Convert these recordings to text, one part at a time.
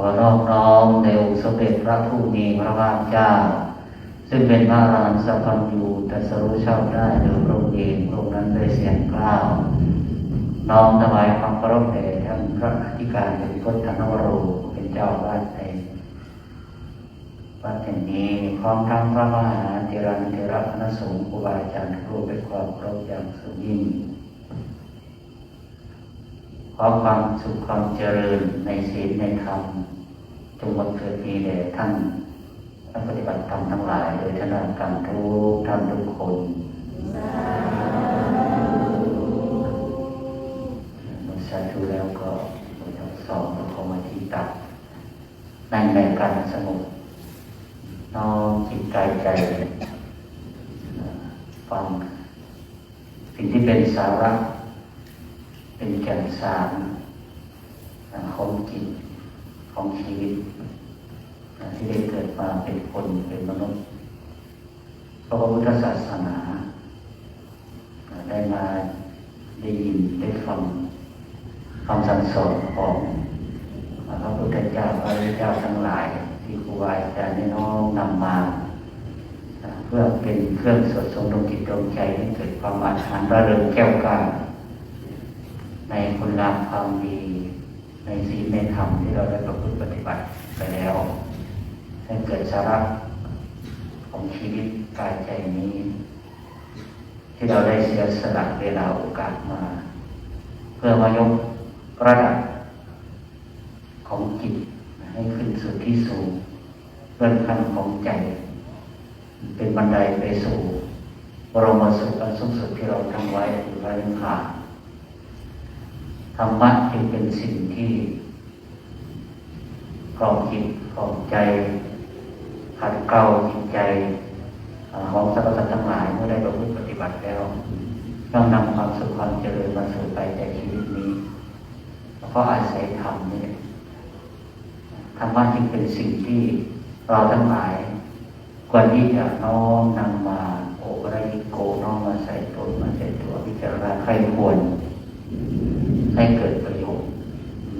ขอนอบน้อมในองค์สมเด็จพระผู้มีพระภาคเจ้า ซึ่งเป็นพระอรหันต์สัพพัญญูตรัสรู้ชอบได้โดยพระองค์เองพระองค์นั้นด้เสียงกล้าวน้อมถวายความเคารพแด่ท่านพระอธิการบดีพุทธนวโรเป็นเจ้าวาดในวัดแห่งนี้พร้อมทั้งพระมหาเถรันเถระคณะสงฆ์ครูบาอาจารย์ทุกรูเป็นความเคารพอย่างสูงยิ่ง ขอความสุขความเจริญในศีลในธรรมจงบังเกิดมีแด่ท่านนักปฏิบัติธรรมทั้งหลาย โดยธนาการทุกท่านทุกคนเมื่อสาธุแล้วก็บททั้งสองก็เข้ามาที่ตัดนั่งในการสงบน้อมจิตกายใจฟังสิ่งที่เป็นสาระ เป็นแก่นสารของจิตของชีวิต ที่ได้เกิดมาเป็นคนเป็นมนุษย์พระพุทธศาสนา ได้มาได้ยินได้ฟังคำสั่งสอนของพระพุทธเจ้าพระพุทธเจ้าทั้งหลาย ที่ครูบาอาจารย์ได้น้อมนำมา เพื่อเป็นเครื่องสดสมดวงจิตดวงใจให้เกิดความอาถรรพ์ระเริงแก้วกล้า ในคุณงามความดี ในศีลในธรรมที่เราได้ประพฤติปฏิบัติไปแล้ว ให้เกิดสาระของชีวิตกายใจนี้ ที่เราได้เสียสละเวลาโอกาสมา เพื่อมายกระดับของจิตให้ขึ้นสู่ที่สูงเลื่อนขั้นของใจ เป็นบันไดไปสู่บรมสุขอันสูงสุดที่เราทำไว้คือพระนิพพาน ธรรมะจึงเป็นสิ่งที่ครองจิตครองใจขัดเกลาจิตใจของสรรพสัตว์ทั้งหลายเมื่อได้ประพฤติปฏิบัติแล้วต้องนำความสุขความเจริญมาสู่ไปในชีวิตนี้เพราะอาศัยธรรมนี่ธรรมะจึงเป็นสิ่งที่เราทั้งหลายควรที่จะน้อมนำมาโอไรโกน้อมมาใส่ตนมาใส่ตัวพิจารณาใครควร ให้เกิดประโยชน์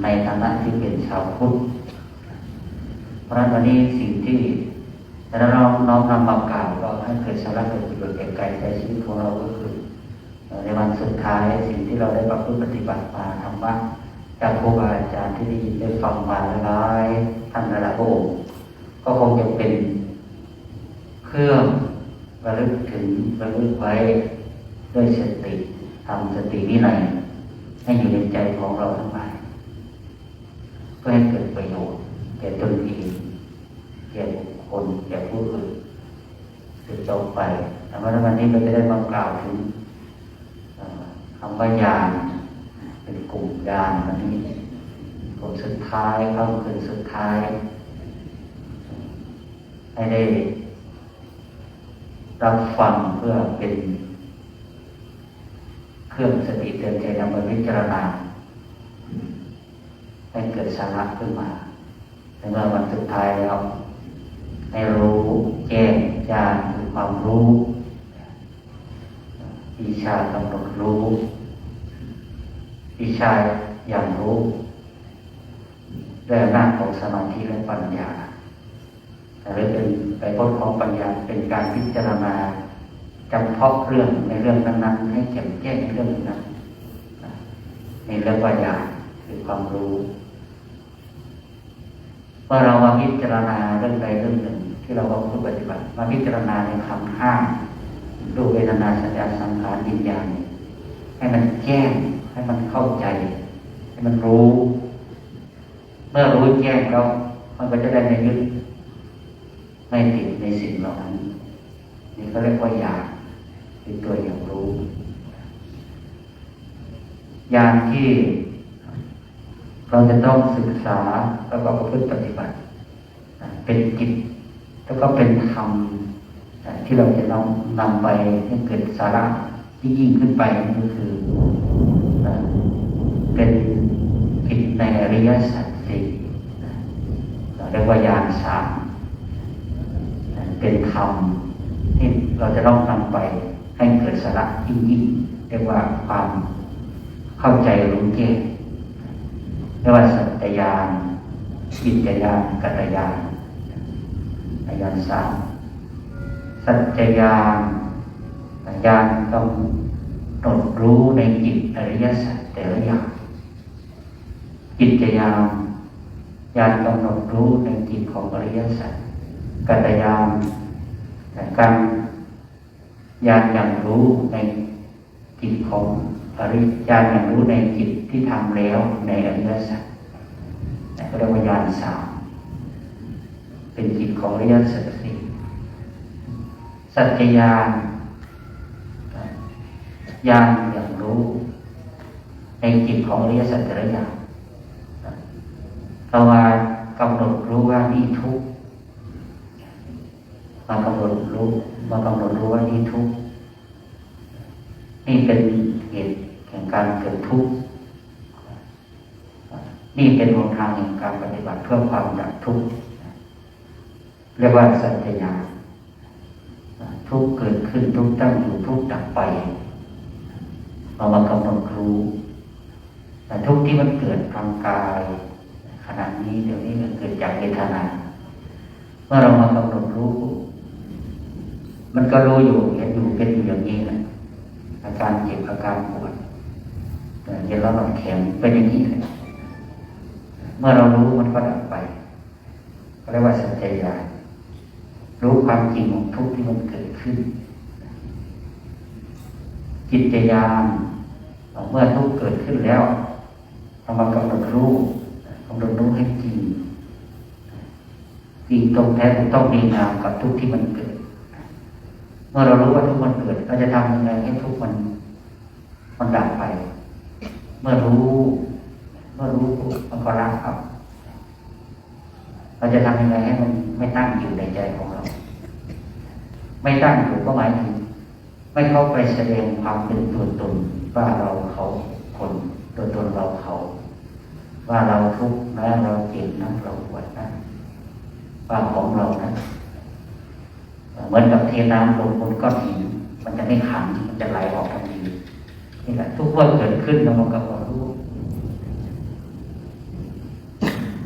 ในฐานะที่เป็นชาวพุทธเพราะฉะนั้นวันนี้สิ่งที่แต่เราน้อมนำมากล่าวก็ให้เกิดสาระเกิดประโยชน์แก่กายใจชีวิตของเราก็คือ ในวันสุดท้ายสิ่งที่เราได้ประพฤติปฏิบัติมาธรรมะจากครูบาอาจารย์ที่ได้ยินได้ฟังมาหลายท่านหลายพระองค์ก็คงจะเป็นเครื่องระลึกถึงระลึกไว้ด้วยสติทำสติวินัย ให้อยู่ในใจของเราทั้งหลายเพื่อให้เกิดประโยชน์แก่ตนเองแก่บุคคลแก่ผู้อื่นจะจบไปแต่ว่าวันนี้เราจะได้มากล่าวถึงคำว่ายานเป็นกลุ่มยานวันนี้กลุ่มสุดท้ายเข้าคืนสุดท้าย ให้ได้รับฟังเพื่อเป็น เครื่องสติเตือนใจนำไปพิจารณาให้เกิดสาระขึ้นมาในเมื่อวันสุดท้ายแล้วให้รู้แจ้งญาณคือความรู้วิชากำหนดรู้วิชาอย่างรู้ด้วยอำนาจของสมาธิและปัญญาหรือเป็นไปพ้นของปัญญาเป็นการพิจารณา จำเพาะเรื่องในเรื่องนั้นๆให้แจ่มแจ้งในเรื่องนั้นในเรื่องปัญญาคือความรู้เมื่อเรามาพิจารณาเรื่องใดเรื่องหนึ่ง ที่เราต้องปฏิบัติมาพิจารณาในคำห้ามดูเวทนาสัญญาสังขารวิญญาณให้มันแจ้งให้มันเข้าใจ ให้มันรู้ เมื่อรู้แจ้งแล้วมันก็จะได้ไม่ยึดไม่ติดในสิ่งเหล่านั้นนี่ก็เรียกว่าญาณ เป็นตัวอย่างรู้ญาณที่เราจะต้องศึกษาแล้วก็ประพฤติปฏิบัติ เป็นจิตแล้วก็เป็นธรรมที่เราจะนำนำไปให้เกิดสาระที่ยิ่งขึ้นไปก็คือเป็นจิตในอริยสัจสี่เรียกว่ายานสามเป็นธรรมที่เราจะต้องนำไป ให้เกิดสาระยิ่งยิ่งเรียกว่าความเข้าใจรู้แจ้งเรียกว่าสัจจญาณวิจยานกัตยานญาณสามสัจจญาณญาณกำหนดรู้ในจิตอริยสัจแต่ละอย่างจิตญาณญาณกำหนดรู้ในจิตของอริยสัจกัตยานการ ญาณอย่างรู้ในจิตของอริญาณอย่างรู้ในจิตที่ทำแล้วในอริยสัจก็เรียกว่าญาณสามเป็นจิตของอริยสัจสี่สัจญาณญาณอย่างรู้ ในจิตของอริยสัจแต่ละอย่างเรามากำหนดรู้ว่านี่ทุกมากำหนดรู้ มากำหนดรู้ว่านี่ทุกข์นี่เป็นเหตุแห่งการเกิดทุกข์นี่เป็นหนทางแห่งการปฏิบัติเพื่อความดับทุกข์เรียกว่าสัจญาทุกข์เกิดขึ้นทุกข์ตั้งอยู่ทุกข์ดับไปเรามากำหนดรู้แต่ทุกข์ที่มันเกิดทางกาย ขณะนี้เดี๋ยวนี้มันเกิดจากเวทนา เมื่อเรามากำหนดรู้ มันก็รู้อยู่เห็นอยู่เป็นอยู่อย่างนี้แหละอาการเจ็บอาการปวดเย็นแล้วมันแข็งเป็นอย่างนี้เลยเมื่อเรารู้มันก็ดับไปเรียกว่าสัจจญาณรู้ความจริงของทุกที่มันเกิดขึ้น จิตญาณเมื่อทุกเกิดขึ้นแล้วเรามากำหนดรู้กำหนดรู้ให้จริงจริงตรงแท้ต้องดีงามกับทุกที่มันเกิด เมื่อเรารู้ว่าทุกมันเกิดเราจะทำยังไงให้ทุกมันมันดับไป เมื่อรู้ เมื่อรู้มันก็ละครับ เราจะทำยังไงให้มันไม่ตั้งอยู่ในใจของเรา ไม่ตั้งอยู่ก็หมายถึงไม่เข้าไปแสดงความเป็นตัวตนว่าเราเขาคนตัวตนเราเขา ว่าเราทุกข์นะเราเจ็บนะเราปวดนะว่าของเรานะ เหมือนกับเทน้ำลงบนก้อนหินมันจะไม่ขังมันจะไหลออกทันทีนี่แหละทุกเมื่อเกิดขึ้นเรามันก็รู้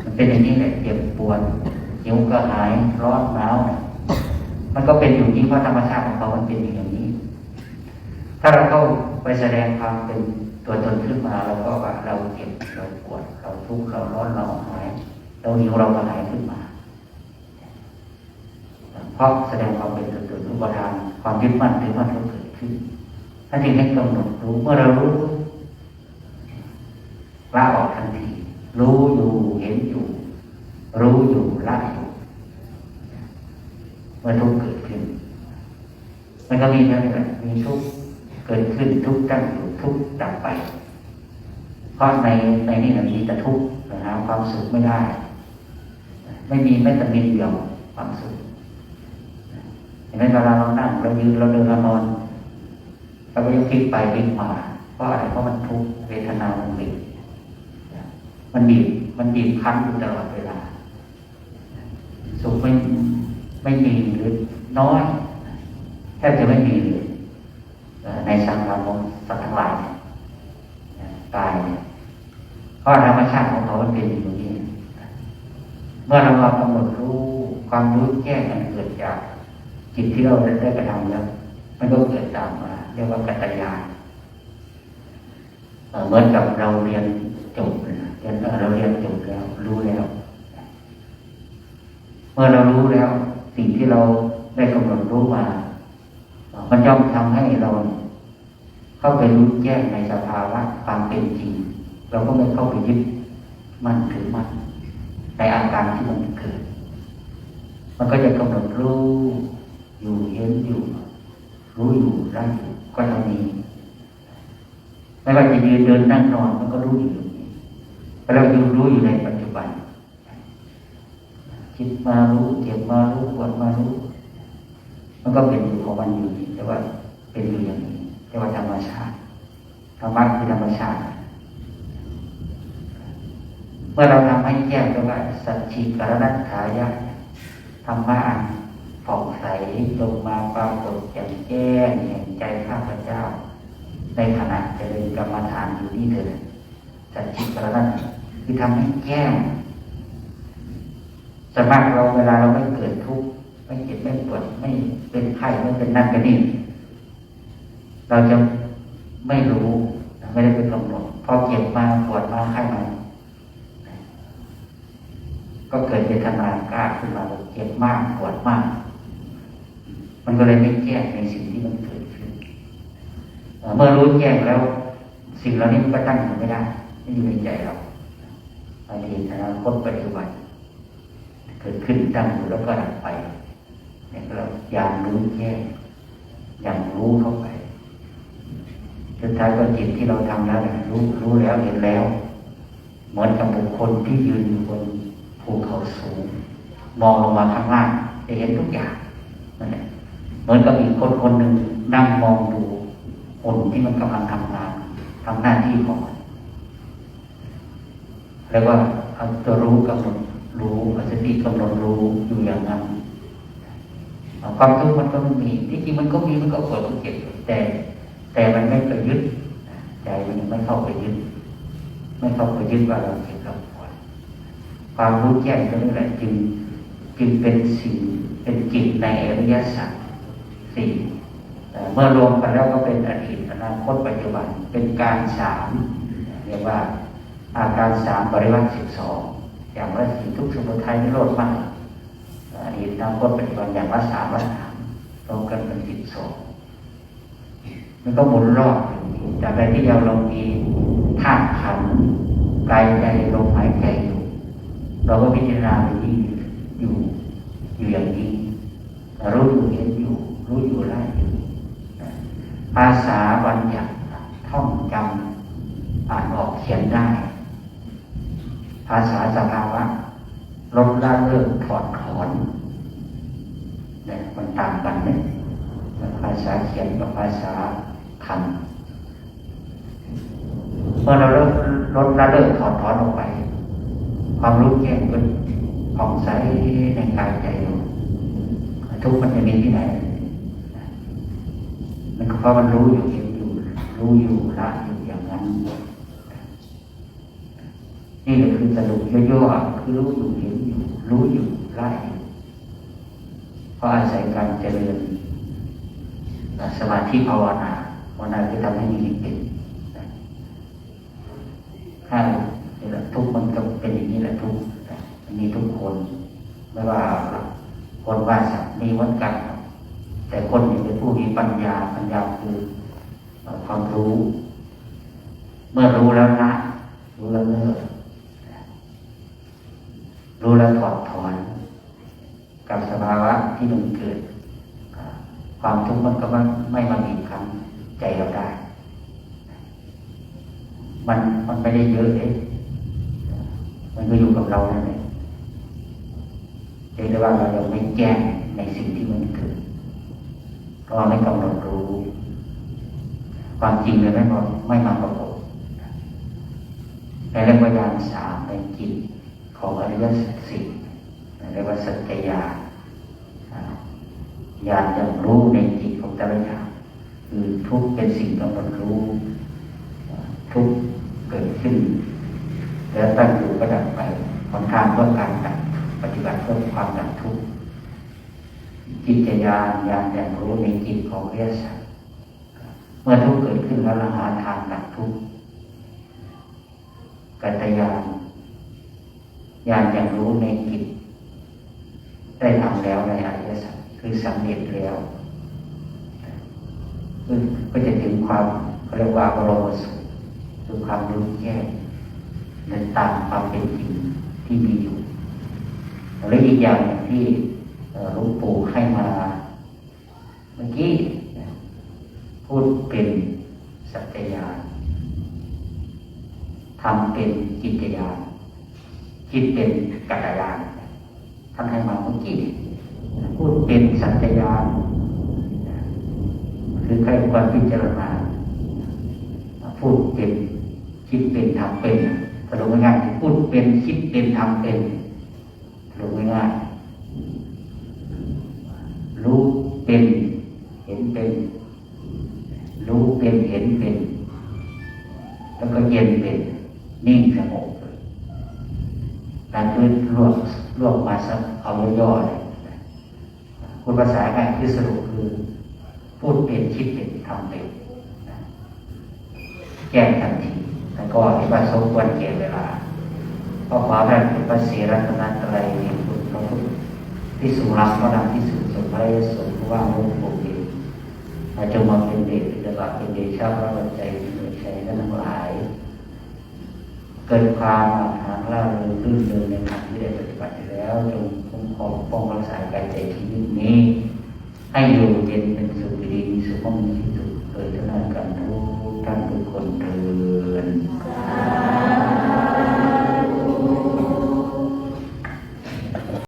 มันเป็นอย่างนี้แหละเจ็บปวดหิวก็หายร้อนหนาวมันก็เป็นอยู่นี้เพราะธรรมชาติของเขามันเป็นอย่างนี้ ถ้าเราเข้าไปแสดงความเป็นตัวตนขึ้นมาเราก็ว่าเราเจ็บเราปวดเราทุกข์เราร้อนเราหายเราหิวเราก็หายขึ้นมา เพราะแสดงความเป็นตัวตนอุปทาน ความยึดมั่นถือมั่นก็เกิดขึ้นท่านจึงให้กำหนดรู้เมื่อเรารู้ละออกทันที รู้อยู่เห็นอยู่ รู้อยู่ละอยู่เมื่อทุกข์เกิดขึ้น มันก็มีแค่นแหละมีทุกข์เกิดขึ้นทุกข์ตั้งอยู่ทุกข์ดับไป เพราะในในนี้มันมีแต่ทุกข์หาความสุขไม่ได้ ไม่มีแม้แต่นิดเดียวความสุข เห็นไหมเวลาเรานั่งเรายืนเราเดินเรานอนเราก็ยังคิดไปคิดมาเพราะอะไรเพราะมันทุกเวทนามันบีบมันบีบมันบีบคั้นอยู่ตลอดเวลาสุขไม่ไม่มีหรือน้อยแทบจะไม่มีเลยในสังขารของสัตว์ทั้งหลายตายเนี่ยเพราะธรรมชาติของเขามันเป็นอย่างนี้ เมื่อเรากำหนดรู้ความรู้แจ้งมันเกิดจาก จิตที่เราได้กระทำแล้วมันก็เกิดตามมาเรียกว่ากัตยานเหมือนกับเราเรียนจบเรียนเราเรียนจบแล้ว รู้แล้ว เมื่อเรารู้แล้ว สิ่งที่เราได้กำหนดรู้มา มันย่อมทำให้เรา เข้าไปรู้แจ้งในสภาวะความเป็นจริง เราก็ไม่เข้าไปยึดมั่นถือมั่นในอาการที่มันเกิด มันก็จะกำหนดรู้ อยู่เห็นอยู่ รู้อยู่รักอยู่ก็เท่านี้ไม่ว่าจะยืนเดินนั่งนอนมันก็รู้อยู่เราอยู่รู้อยู่ในปัจจุบันคิดมารู้เจ็บมารู้ปวดมารู้ มันก็เป็นอยู่ของมันอยู่แต่ว่าเป็นอยู่อย่างนี้แต่ว่าธรรมชาติธรรมะคือธรรมชาติเมื่อเราทำให้แจ้งก็ว่าสัจจิกรณัตถายะธรรมะอัน ผ่องใสลงมาปรากฏแจ่มแจ้งแห่งใจข้าพเจ้า ในขณะเจริญกรรมฐานอยู่นี่เถิดสัจจิกรณัตคือทำให้แจ้งสวนมากเราเวลาเราไม่เกิดทุกข์ไม่เจ็บไม่ปวดไม่เป็นไข้ไม่เป็นนั่นเป็นนี่เราจะไม่รู้ไม่ได้ไปกำหนดพอเจ็บมาปวดมาไข้มาก็เกิดเวทนากล้าขึ้นมาเจ็บมากปวดมาก มันก็เลยไม่แจ้งในสิ่งที่มันเกิดขึ้น เมื่อรู้แจ้งแล้ว สิ่งเหล่านี้มันก็ตั้งอยู่ไม่ได้ไม่อยู่ในใจเราอดีตอนาคตปัจจุบันเกิดขึ้นตั้งอยู่แล้วก็ดับไปเนี่ยเราอย่างรู้แจ้งอย่างรู้เข้าไปสุดท้ายก็จิตที่เราทำแล้วนี่ยรู้รู้แล้วเห็นแล้ว เหมือนกับบุคคลที่ยืนอยู่บนภูเขาสูง มองลงมาข้างล่างจะเห็นทุกอย่างนั่นแหละ เหมือนกับอีกคนคนหนึ่งนั่งมองดูคนที่มันกำลังทำงานทำหน้าที่ของมันแล้วว่าเอาตัวรู้กำหนดรู้เอาสติกำหนดรู้อยู่อย่างนั้นความทุกข์มันก็มีที่จริงมันก็มีมันก็ปวดก็เจ็บแต่แต่มันไม่ไปยึดใจมันไม่เข้าไปยึดไม่เข้าไปยึดว่าเราเจ็บเราปวดความรู้แจ้งตรงนี้แหละจึงจึงเป็นสิ่งเป็นจิตในอริยสัจ สี่เมื่อรวมกันแล้วก็เป็นอดีตอนาคตปัจจุบัน เป็นการสามเรียกว่าอาการสามบริวัติสิบสองอย่างละสี่ทุกสมุทัยนิโรธมากอดีตอนาคตปัจจุบันอย่างละสามละสามรวมกันเป็นสิบสองมันก็หมุนรอบอยู่จากใดที่เราเรามีธาตุขันธ์กายใจลมหายใจอยู่ เราก็พิจารณาไปที่อยู่อยู่อย่างนี้รู้อยู่เห็นอยู่รู้อยู่ไล่อยู่ ภาษาบัญญัติท่องจำอ่านออกเขียนได้ ภาษาสภาวะลดละเลิกถอดถอนเนี่ยมันต่างกันเนี่ยภาษาเขียนกับภาษาทำเมื่อเราลดลดละเลิกถอดถอนออกไป ความรู้แจ้งก็ผ่องใสในกายใจทุกมันจะมีที่ไหน มันก็เพราะมันรู้อยู่เห็นอยู่ รู้อยู่ละอยู่อย่างนั้น นี่แหละคือสรุปย่อๆคือรู้อยู่เห็นอยู่ รู้อยู่ละอยู่เพราะอาศัยการเจริญสมาธิภาวนาภาวนาคือทำให้มีสติถ้าทุกมันก็เป็นอย่างนี้แหละทุกมันมีทุกคน ไม่ว่าคนว่าสัตว์มีวัดกัน แต่คนนี่เป็นผู้มีปัญญาปัญญาคือความรู้ เมื่อรู้แล้วละรู้แล้วเลิกรู้แล้วถอดถอน กับสภาวะที่มันเกิด ความทุกข์มันก็ไม่มาบีบคั้นใจเราได้ มันมันไม่ได้เยอะเลยมันก็อยู่กับเรานั่นแหละเรียกได้ว่าเรายังไม่แจ้งในสิ่งที่ม เราไม่กำหนดรู้ ความจริงเลยไม่พอไม่มาประกบในเรื่องวิญญาณสามในจิตของอริยสัจสี่เรียกว่าสัจญาณญาณยังรู้ในจิตของแต่ละอย่างคือทุกเป็นสิ่งกำหนดรู้ ทุกเกิดขึ้น แล้วตั้งอยู่ก็ดับไปหนทางเพื่อการดับปฏิบัติเพื่อความดับทุกข์ จิตญาณญาณยังรู้ในจิตของเรียสัตเมื่อทุกข์เกิดขึ้นแล้วเราหาทางดับทุกข์กัตยานญาณยังรู้ในจิตได้ทำแล้วในอริยสัจคือสำเร็จแล้วก็จะถึงความเรียกว่าบรมสุขคือความรู้แจ้งในตามความเป็นจริงที่มีอยู่และอีกอย่างที่ หลวงปู่ให้มาเมื่อกี้พูดเป็นสัจญาทำเป็นจิตญาณคิดเป็นกัตยานท่านให้มาเมื่อกี้พูดเป็นสัจญาณคือใครควรพิจารณาพูดเป็นคิดเป็นทำเป็นสรุปง่ายๆพูดเป็นคิดเป็นทำเป็นสรุปง่ายๆรู้ เป็นเห็นเป็น รู้เป็นเห็นเป็น แล้วก็เย็นเป็นนิ่งสงบการด้วยรวมรวบมาสักเอาย่อเลยนคุณภาษาง่ายคือสรุปคือ พูดเป็นคิดเป็นทำเป็นแจ้ทันทีแล้วก็เห็นว่าสมควรเก็บเวลาเพราะความนั้นเป็นพระศรีรัตนตรัยมีคุณพระพุทธที่สูงรักพระนามที่สูงสมพระยศผู้ ว่างมุขโเองอาจจะมาเป็นเดชเป็นระดับเป็นเดชาพระบัญใจเป็นเดชชัยและทั้งหลาย เกิดความอาถรรพ์ล่าเริงรื่นเริงในทางที่ได้ปฏิบัติแล้วจงคุ้มครองป้องรักษากายใจชีวิตนี้ ให้อยู่เย็นเป็นสุขดีมีสุขมั่งมีที่สุขโดยทุกนาการทุกคนเถิด